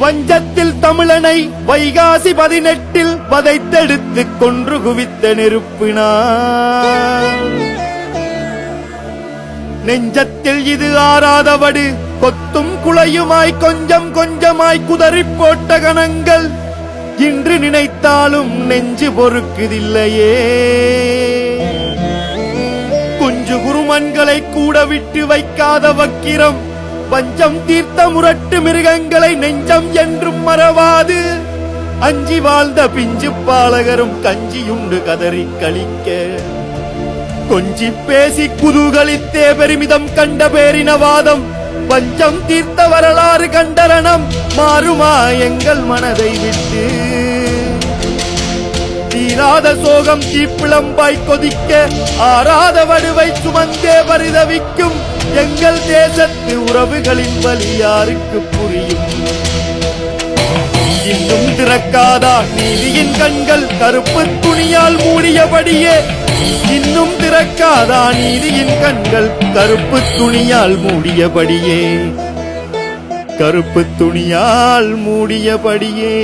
வஞ்சத்தில் தமிழனை வைகாசி பதினெட்டில் வதைத்தெடுத்து கொன்று குவித்த நெருப்பினார். நெஞ்சத்தில் இது ஆறாதவடு கொத்தும் குலையுமாய் கொஞ்சம் கொஞ்சமாய் குதறிப் போட்ட கணங்கள் இன்று நினைத்தாலும் நெஞ்சு பொறுக்குதில்லையே. குஞ்சு குருமன்களை கூட விட்டு வைக்காத வக்கிரம் பஞ்சம் தீர்த்த முரட்டு மிருகங்களை நெஞ்சம் என்றும் மறவாது. அஞ்சி வாழ்ந்த பிஞ்சு பாலகரும் கஞ்சியுண்டு கதறி கழிக்க கொஞ்சி பேசி குதூகலித்தே பெருமிதம் கண்ட பேரினவாதம் பஞ்சம் தீர்த்த வரலாறு கண்டரணம் மாறுமா எங்கள் மனதை விட்டு. தீராத சோகம் தீப்பிளம்பாய் கொதிக்க ஆறாத வடுவை சுமந்தே பரிதவிக்கும் எங்கள் தேசத்து உறவுகளின் வழி யாருக்கு புரியும்? இன்னும் திறக்காதா நீதியின் கண்கள் கருப்பு துணியால் மூடியபடியே? இன்னும் திறக்காதா நீதியின் கண்கள் கருப்பு துணியால் மூடியபடியே? கருப்பு துணியால் மூடியபடியே?